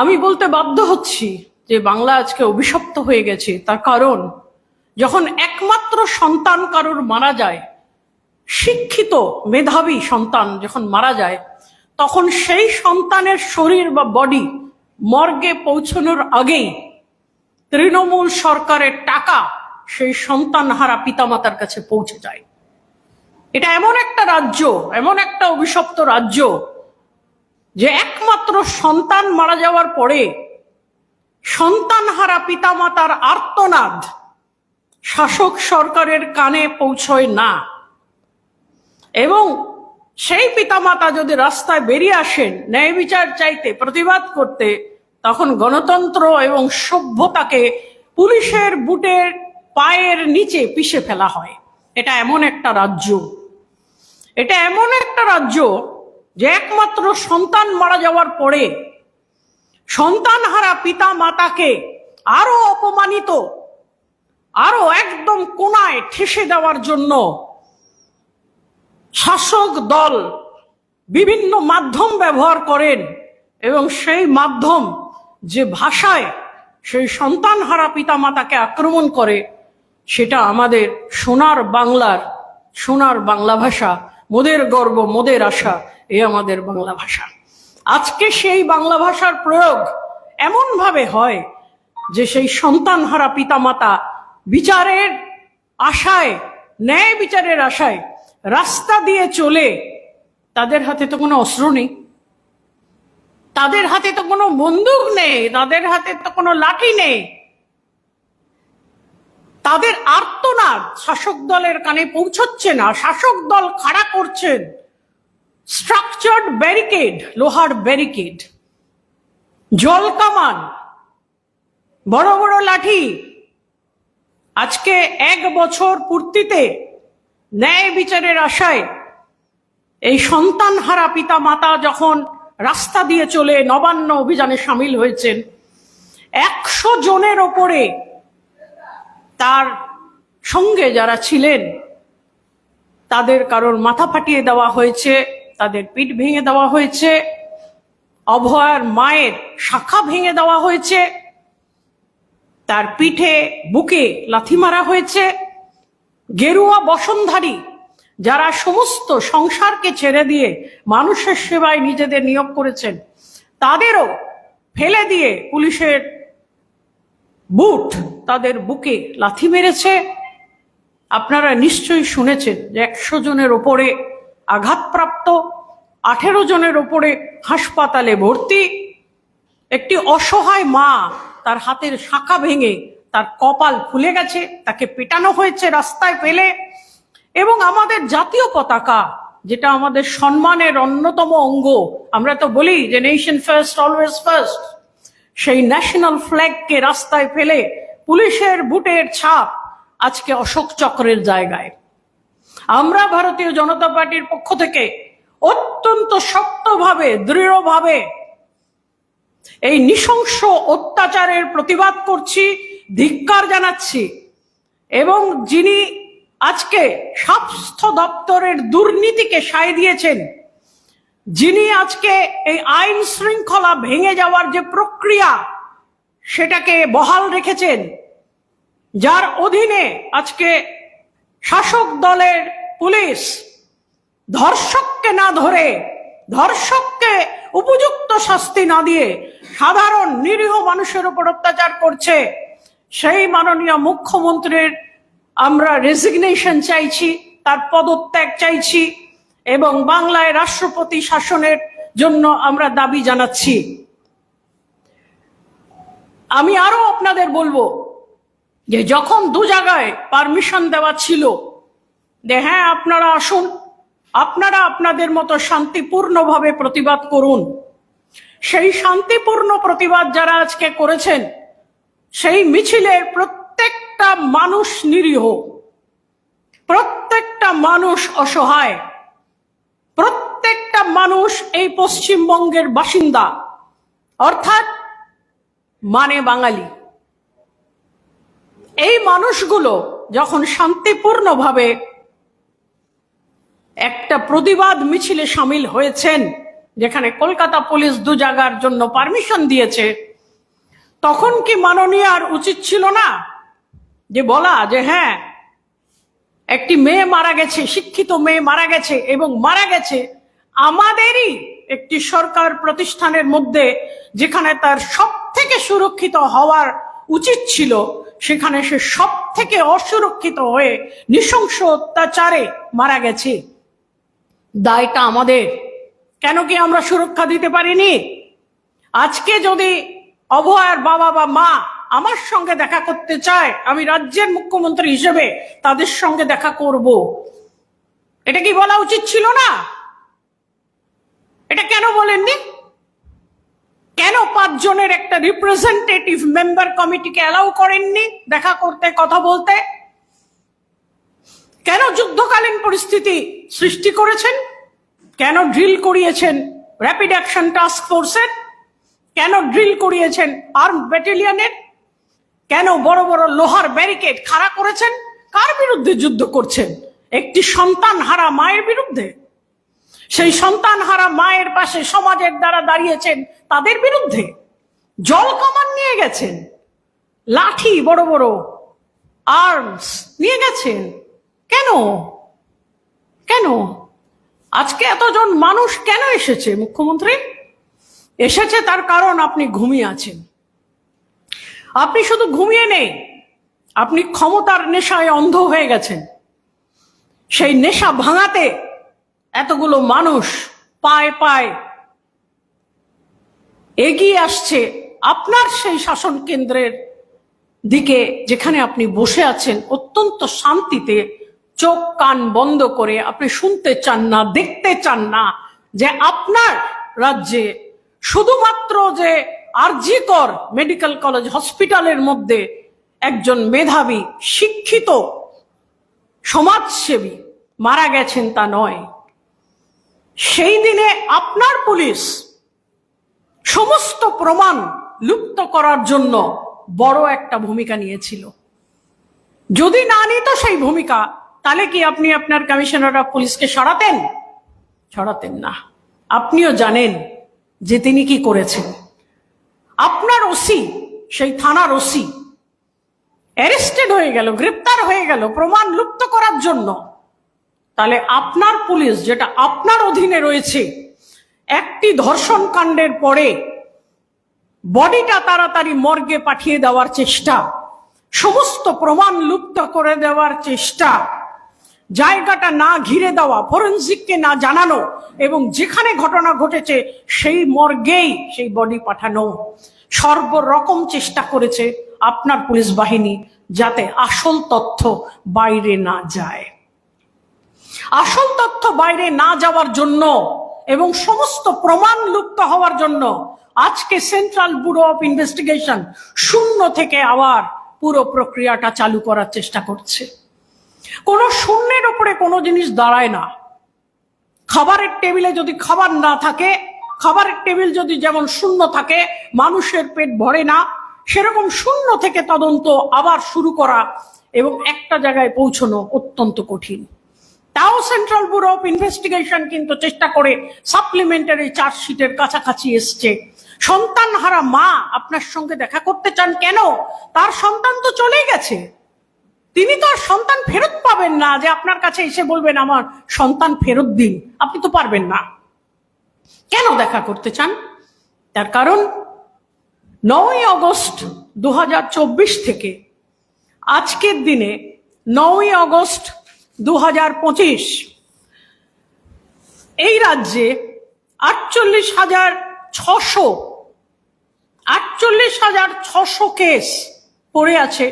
আমি বলতে বাধ্য হচ্ছি যে বাংলা আজকে অভিশপ্ত হয়ে গেছে। তার কারণ, যখন একমাত্র সন্তান কারোর মারা যায়, শিক্ষিত মেধাবী সন্তান যখন মারা যায়, তখন সেই সন্তানের শরীর বা বডি মর্গে পৌঁছানোর আগেই তৃণমূল সরকারের টাকা সেই সন্তানহারা পিতামাতার কাছে পৌঁছে যায়। এটা এমন একটা রাজ্য, এমন একটা অভিশপ্ত রাজ্য যে একমাত্র সন্তান মারা যাওয়ার পরে সন্তানহারা পিতামাতার আর্তনাদ শাসক সরকারের কানে পৌঁছয় না। এবং সেই পিতামাতা যদি রাস্তায় বেরিয়ে আসেন, ন্যায় বিচার চাইতে, প্রতিবাদ করতে, তখন গণতন্ত্র এবং সভ্যতাকে পুলিশের বুটের পায়ের নিচে পিষে ফেলা হয়। এটা এমন একটা রাজ্য। এটা এমন একটা রাজ্য যে একমাত্র সন্তান মারা যাওয়ার পরে সন্তানহারা পিতা মাতাকে আরও অপমানিত, আরও একদম কোনায় ঠেসে দেওয়ার জন্য শাসক দল বিভিন্ন মাধ্যম ব্যবহার করেন এবং সেই মাধ্যম যে ভাষায় সেই সন্তানহারা পিতামাতাকে আক্রমণ করে, সেটা আমাদের সোনার বাংলার, সোনার বাংলা ভাষা, মোদের গর্ব, মোদের আশা এ আমাদের বাংলা ভাষা। আজকে সেই বাংলা ভাষার প্রয়োগ এমনভাবে হয় যে সেই সন্তানহারা পিতামাতা বিচারের আশায়, ন্যায় বিচারের আশায় রাস্তা দিয়ে চলে, তাদের হাতে তো কোনো অস্ত্র নেই। তাদের হাতে তো কোনো বন্দুক নেই, তাদের হাতে তো কোনো লাঠি নেই। তাদের আর্তনাদ শাসক দলের কানে পৌঁছচ্ছে না, শাসক দল খাড়া করছেন। স্ট্রাকচার্ড ব্যারিকেড লোহার ব্যারিকেড জল কামান, বড় বড় লাঠি। আজকে এক বছর পূর্তিতে ন্যায় বিচারের আশায় এই সন্তান হারা পিতা মাতা যখন রাস্তা দিয়ে চলে নবান্ন অভিযানে সামিল হয়েছেন, একশো জনের ওপরে তার সঙ্গে যারা ছিলেন, তাদের কারোর মাথা ফাটিয়ে দেওয়া হয়েছে। তাদের পিঠ ভেঙে দেওয়া হয়েছে। অভয়ার মায়ের শাখা ভেঙে দেওয়া হয়েছে। তার পিঠে বুকে লাথি মারা হয়েছে। গেরুয়া বসনধারী যারা সমস্ত সংসারকে ছেড়ে দিয়ে মানুষের সেবায় নিজেদের নিয়োগ করেছেন, তাদেরও ফেলে দিয়ে পুলিশের বুট তাদের বুকে লাথি মেরেছে। আপনারা নিশ্চয়ই শুনেছেন যে একশো জনের ওপরে আঘাতপ্রাপ্ত, আঠেরো জনের ওপরে হাসপাতালে ভর্তি। একটি অসহায় মা তার হাতের শাখা ভেঙে তার কপাল ফুলে গেছে, তাকে পেটানো হয়েছে রাস্তায় পেলে এবং আমাদের জাতীয় পতাকা, যেটা আমাদের সম্মানের অন্যতম অঙ্গ, আমরা তো বলি যে নেশন ফার্স্ট অলওয়েজ ফার্স্ট সেই ন্যাশনাল ফ্ল্যাগকে রাস্তায় ফেলে পুলিশের বুটের ছাপ আজকে অশোক চক্রের জায়গায়। আমরা ভারতীয় জনতা পার্টির পক্ষ থেকে অত্যন্ত শক্তভাবে, দৃঢ়ভাবে এই নৃশংস অত্যাচারের প্রতিবাদ করছি, ধিক্কার জানাচ্ছি এবং যিনি আজকে স্বাস্থ্য দপ্তরের দুর্নীতিকে সায় দিয়েছেন, যিনি আজকে এই আইন শৃঙ্খলা ভেঙে যাওয়ার যে প্রক্রিয়া, সেটাকে বহাল রেখেছেন, যার অধীনে আজকে শাসক দলের পুলিশ ধর্ষককে না ধরে, ধর্ষককে উপযুক্ত শাস্তি না দিয়ে সাধারণ নিরীহ মানুষের উপর অত্যাচার করছে। সেই মাননীয় মুখ্যমন্ত্রীর আমরা রেজিগনেশন চাইছি, তার পদত্যাগ চাইছি এবং বাংলায় রাষ্ট্রপতি শাসনের জন্য আমরা দাবি জানাচ্ছি। আমি আরও আপনাদের বলব যে যখন দু জায়গায় পারমিশন দেওয়া ছিল, যে হ্যাঁ আপনারা আসুন, আপনারা আপনাদের মতো শান্তিপূর্ণভাবে প্রতিবাদ করুন। সেই শান্তিপূর্ণ প্রতিবাদ যারা আজকে করেছেন, সেই মিছিলের প্রত্যেকটা মানুষ নিরীহ, প্রত্যেকটা মানুষ অসহায়, প্রত্যেকটা মানুষ এই পশ্চিমবঙ্গের বাসিন্দা, অর্থাৎ মানে বাঙালি। এই মানুষগুলো যখন শান্তিপূর্ণভাবে একটা প্রতিবাদ মিছিলে সামিল হয়েছেন, যেখানে কলকাতা পুলিশ দু জায়গার জন্য পারমিশন দিয়েছে, তখন কি মাননীয় আর উচিত ছিল না যে বলা যে হ্যাঁ একটি মেয়ে মারা গেছে, শিক্ষিত মেয়ে মারা গেছে এবং মারা গেছে, আমাদেরই একটি সরকার প্রতিষ্ঠানের মধ্যে যেখানে তার সব থেকে সুরক্ষিত হওয়ার উচিত ছিল সেখানে সে সব থেকে অসুরক্ষিত হয়ে নৃশংস অত্যাচারে মারা গেছে। দায়টা আমাদের। কেন কি আমরা সুরক্ষা দিতে পারিনি? আজকে যদি অভয়ার বাবা বা মা আমার সঙ্গে দেখা করতে চায়, আমি রাজ্যের মুখ্যমন্ত্রী হিসেবে তাদের সঙ্গে দেখা করব। এটা কি বলা উচিত ছিল না? এটা কেন বলেননি? পাঁচজনের একটা রিপ্রেজেন্টেটিভ মেম্বার কমিটিকে অ্যালাউ করেননি, দেখা করতে, কথা বলতে। কেন যুদ্ধকালীন পরিস্থিতি সৃষ্টি করেছেন? কেন ড্রিল করিয়েছেন র্যাপিড অ্যাকশন টাস্ক ফোর্সের কেন ড্রিল করিয়েছেন আর্ম ব্যাটালিয়নের কেন বড় বড় লোহার ব্যারিকেড খাড়া করেছেন? কার বিরুদ্ধে যুদ্ধ করছেন? একটি সন্তান হারা মায়ের বিরুদ্ধে? সেই সন্তান হারা মায়ের পাশে সমাজের দ্বারা দাঁড়িয়েছেন তাদের বিরুদ্ধে? জল কামান নিয়ে গেছেন। লাঠি, বড় বড় আর্মস নিয়ে গেছেন। কেন? কেন? আজকে এতজন মানুষ কেন এসেছে, মুখ্যমন্ত্রী? এসেছে তার কারণ আপনি ঘুমিয়ে আছেন। আপনি শুধু ঘুমিয়ে নেই, আপনি ক্ষমতার নেশায় অন্ধ হয়ে গেছেন। সেই নেশা ভাঙাতে এতগুলো মানুষ পায় পায় এগিয়ে আসছে আপনার সেই শাসন কেন্দ্রের দিকে যেখানে আপনি বসে আছেন, অত্যন্ত শান্তিতে চোখ কান বন্ধ করে আপনি শুনতে চান না, দেখতে চান না যে আপনার রাজ্যে শুধুমাত্র যে আরজিকর মেডিকেল কলেজ হসপিটালের মধ্যে একজন মেধাবী, শিক্ষিত, সমাজসেবী মারা গেছেন তা নয়। সেই দিনে আপনার পুলিশ সমস্ত প্রমাণ লুপ্ত করার জন্য বড় একটা ভূমিকা নিয়েছিল। যদি না নিত সেই ভূমিকা, তাহলে কি আপনি আপনার কমিশনার অফ পুলিশকে সরাতেন? সরাতেন না। আপনিও জানেন যে তিনি কি করেছেন। আপনার ওসি, সেই থানার ওসি, অ্যারেস্টেড হয়ে গেল, গ্রেপ্তার হয়ে গেল, প্রমাণ লুপ্ত করার জন্য। তাহলে আপনার পুলিশ, যেটা আপনার অধীনে রয়েছে, একটি ধর্ষণ কাণ্ডের পরে বডিটা তাড়াতাড়ি মর্গে পাঠিয়ে দেওয়ার চেষ্টা। সমস্ত প্রমাণ লুপ্ত করে দেওয়ার চেষ্টা। জায়গাটা না ঘিরে দেওয়া, ফরেন্সিককে না জানানো এবং যেখানে ঘটনা ঘটেছে সেই মর্গেই সেই বডি পাঠানো। সর্বরকম চেষ্টা করেছে আপনার পুলিশ বাহিনী যাতে আসল তথ্য বাইরে না যায়। আসল তথ্য বাইরে না যাওয়ার জন্য এবং সমস্ত প্রমাণ লুপ্ত হওয়ার জন্য আজকে সেন্ট্রাল ব্যুরো অফ ইনভেস্টিগেশন শূন্য থেকে আবার পুরো প্রক্রিয়াটা চালু করার চেষ্টা করছে। কোনো শূন্যের ওপরে কোনো জিনিস দাঁড়ায় না। খাবারের টেবিলে যদি খাবার না থাকে, খাবারের টেবিল যদি যেমন শূন্য থাকে, মানুষের পেট ভরে না, সেরকম শূন্য থেকে তদন্ত আবার শুরু করা এবং একটা জায়গায় পৌঁছানো অত্যন্ত কঠিন। তাও সেন্ট্রাল ব্যুরো অফ ইনভেস্টিগেশন কিন্তু চেষ্টা করে সাপ্লিমেন্টারি চার্জশিটের কাছাকাছি এসছে। সন্তান হারা মা আপনার সঙ্গে দেখা করতে চান কেন? তার সন্তান তো চলে গেছে। তিনি তো আর সন্তান ফেরত পাবেন না যে আপনার কাছে এসে বলবেন, আমার সন্তান ফেরত দিন। আপনি তো পারবেন না। কেন দেখা করতে চান? তার কারণ নয় আগস্ট দু থেকে আজকের দিনে নয় আগস্ট এই রাজ্যে আটচল্লিশ হাজার ছশো, আটচল্লিশ হাজার ছশো কেস পড়ে আছে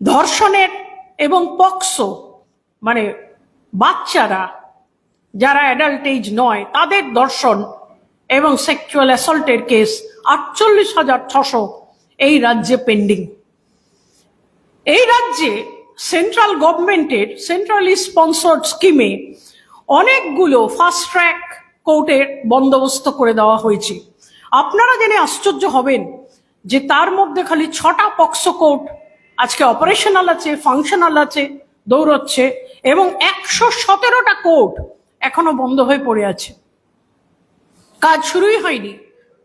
ধর্ষণের এবং পক্সো মানে বাচ্চারা যারা অ্যাডাল্ট এজ নয়, তাদের ধর্ষণ এবং সেক্সুয়াল অ্যাসল্টের কেস আটচল্লিশ হাজার ছশো এই রাজ্যে পেন্ডিং এই রাজ্যে সেন্ট্রাল গভর্নমেন্টের সেন্ট্রালি স্পন্সর্ড স্কিমে অনেকগুলো ফাস্ট ট্র্যাক কোর্টের বন্দোবস্ত করে দেওয়া হয়েছে। আপনারা জেনে আশ্চর্য হবেন যে তার মধ্যে খালি ছটা পক্সো কোর্ট আজকে অপারেশনাল আছে ফাংশনাল আছে, দৌড়চ্ছে এবং একশো সতেরোটা কোর্ট এখনও বন্ধ হয়ে পড়ে আছে। কাজ শুরুই হয়নি।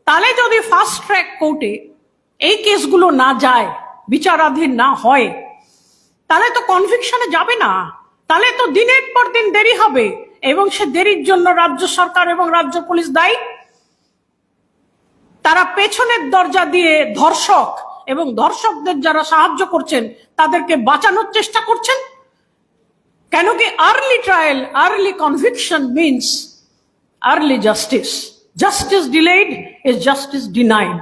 তাহলে যদি ফাস্ট ট্র্যাক কোর্টে এই কেসগুলো না যায়, বিচারাধীন না হয় তাহলে তো কনভিকশনে যাবে না। তাহলে তো দিনের পর দিন দেরি হবে। এবং সে দেরির জন্য রাজ্য সরকার এবং রাজ্য পুলিশ দায়ী। তারা পেছনের দরজা দিয়ে ধর্ষক এবং ধর্ষকদের যারা সাহায্য করছেন, তাদেরকে বাঁচানোর চেষ্টা করছেন? কেন কি early trial early conviction means early justice justice delayed is justice denied